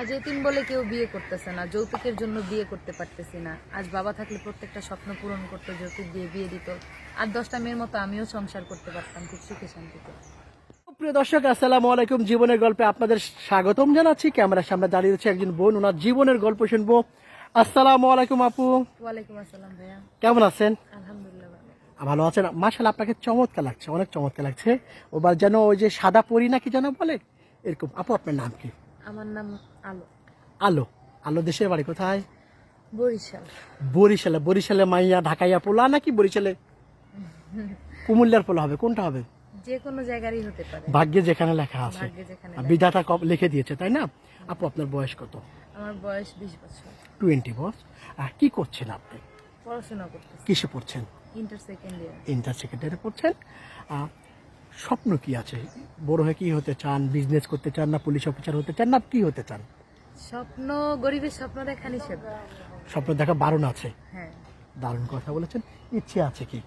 আজ এতিম বলে কেউ বিয়ে করতেছে না যৌতুকের জন্য বিয়ে করতে পারতেছি না। আজ বাবা থাকলে প্রত্যেকটা স্বপ্ন পূরণ করতো যৌতুক দিয়ে বিয়ে দিত। আর দশটা মেয়ের মতো আমিও সংসার করতে পারতাম খুব সুখে শান্তিতে। প্রিয় দর্শক আসসালামু আলাইকুম। জীবনের গল্পে আপনাদের স্বাগতম জানাচ্ছি। ক্যামেরার সামনে দাঁড়িয়ে রয়েছে একজন বোন ওনার জীবনের গল্প শুনব। আসসালামু আলাইকুম আপু। ওয়ালাইকুম আসসালাম ভাইয়া। কেমন আছেন? আলহামদুলিল্লাহ ভালো। আছেন? মাসাল আপনাকে চমৎকার লাগছে অনেক চমৎকার লাগছে। ওবার যেন ওই যে সাদা পরি নাকি যেন বলে এরকম। আপু আপনার নাম কি? আমার নাম আলো। আলো। আলো দেশের বাড়ি কোথায়? বরিশাল। বরিশালে। বরিশালে মাইয়া ঢাকাইয়া পোলা নাকি বরিশালে? কুমিল্লার পোলা হবে। কোনটা হবে? যে কোনো জায়গারই হতে পারে। ভাগ্যে যেখানে লেখা আছে। বিধাতা কব- লিখে দিয়েছে তাই না? আপু আপনার বয়স কত? আমার বয়স বিশ বছর। টোয়েন্টি বছর আর কি করছেন আপনি? পড়াশোনা করতেছি। কিসে পড়ছেন? Inter second year. Inter secondary পড়ছেন। আহ, স্বপ্ন কি আছে? বড় হয়ে কি হতে চান? বিজনেস করতে চান না পুলিশ অফিসার হতে চান না কি হতে চান? স্বপ্ন গরিবের স্বপ্ন দেখা নিষেধ। স্বপ্ন দেখা বারণ আছে। হ্যাঁ। দারুণ কথা বলেছেন। ইচ্ছে আছে কি?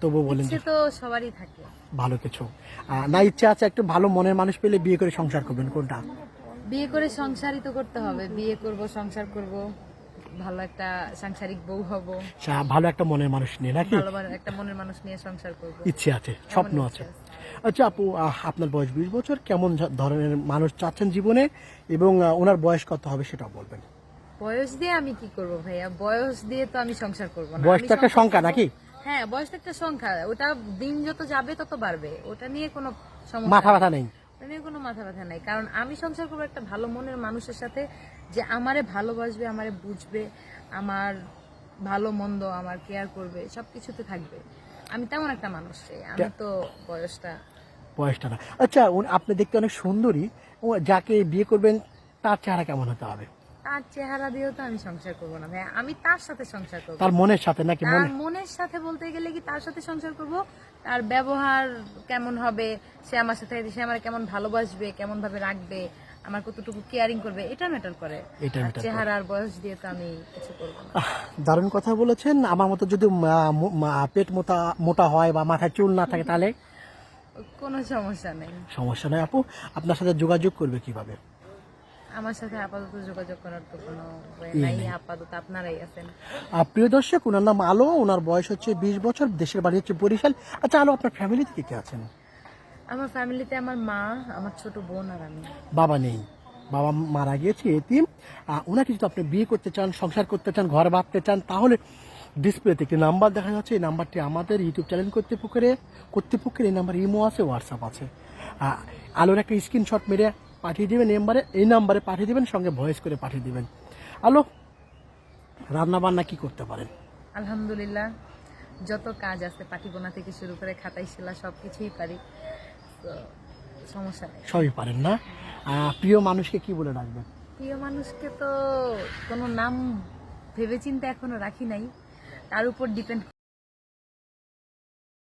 তবু বলেন যে তো সবারই থাকে। ভালো কিছু। আহ, না ইচ্ছে আছে একটু ভালো মনের মানুষ পেলে বিয়ে করে সংসার করবেন। কোনটা? বিয়ে করে সংসারই তো করতে হবে। বিয়ে করব সংসার করব। ভালো একটা সাংসারিক বউ হব। ভালো একটা মনের মানুষ নিয়ে নাকি? ভালো একটা মনের মানুষ নিয়ে সংসার করব। ইচ্ছে আছে স্বপ্ন আছে। আচ্ছা আপু আপনার বয়স বিশ বছর কেমন ধরনের মানুষ চাচ্ছেন জীবনে এবং ওনার বয়স কত হবে সেটা বলবেন। বয়স দিয়ে আমি কি করব ভাইয়া? বয়স দিয়ে তো আমি সংসার করব না। বয়স তো একটা সংখ্যা নাকি? হ্যাঁ বয়স তো একটা সংখ্যা। ওটা দিন যত যাবে তত বাড়বে। ওটা নিয়ে কোনো সমস্যা মাথা। ব্যথা নেই? ওটা নিয়ে কোনো মাথা ব্যথা নাই। কারণ আমি সংসার করব একটা ভালো মনের মানুষের সাথে যে আমারে ভালোবাসবে আমারে বুঝবে আমার ভালো মন্দ আমার কেয়ার করবে সব কিছুতে থাকবে। আমি তেমন একটা মানুষ চাই আমি তো বয়সটা বয়সটা না। আচ্ছা আপনি দেখতে অনেক সুন্দরী। ও যাকে বিয়ে করবেন তার চেহারা কেমন হতে হবে? তার চেহারা দিয়েও তো আমি সংসার করব না ভাই আমি তার সাথে সংসার করব। তার মনের সাথে নাকি তার মনের? সাথে বলতে গেলে কি তার সাথে সংসার করব? তার ব্যবহার কেমন হবে? সে আমার সাথে সে আমার কেমন ভালোবাসবে কেমন ভাবে রাখবে? আমার কতটুকু কেয়ারিং করবে? এটা ম্যাটার করে। চেহারা আর বয়স দিয়ে তো আমি কিছু করব না। দারুণ কথা বলেছেন। আমার মতো যদি পেট মোটা মোটা হয় বা মাথায় চুল না থাকে তাহলে? কোনো সমস্যা নেই। সমস্যা নেই আপু। আপনার সাথে যোগাযোগ করবে কীভাবে? আমার সাথে আপাতত যোগাযোগ করার তো কোনো নাই আপাতত আপনারাই আছেন। প্রিয় দর্শক ওনার নাম আলো ওনার বয়স হচ্ছে বিশ বছর দেশের বাড়ি হচ্ছে বরিশাল। আচ্ছা আলো আপনার ফ্যামিলি থেকে কে আছেন? আমার ফ্যামিলিতে আমার মা আমার ছোট বোন আর আমি। বাবা নেই। বাবা মারা গিয়েছে এতিম। ওনাকে যদি আপনি বিয়ে করতে চান সংসার করতে চান ঘর ভাবতে চান তাহলে ডিসপ্লেতে একটি নাম্বার দেখা যাচ্ছে। এই নাম্বারটি আমাদের ইউটিউব চ্যানেল কর্তৃপক্ষের কর্তৃপক্ষের এই নাম্বার ইমো আছে হোয়াটসঅ্যাপ আছে। আলোর একটা স্ক্রিনশট মেরে পাঠিয়ে দেবেন এই নাম্বারে এই নাম্বারে পাঠিয়ে দেবেন সঙ্গে ভয়েস করে পাঠিয়ে দেবেন। আলো রান্না বান্না কি করতে পারেন? আলহামদুলিল্লাহ যত কাজ আছে পাটিগোনা থেকে শুরু করে খাতাই শিলা সব কিছুই পারি। তো সমস্যা নেই। সবই পারেন না? প্রিয় মানুষকে কি বলে ডাকবেন প্রিয় মানুষকে তো কোনো নাম ভেবেচিন্তে এখনও রাখি নাই। তার উপর ডিপেন্ড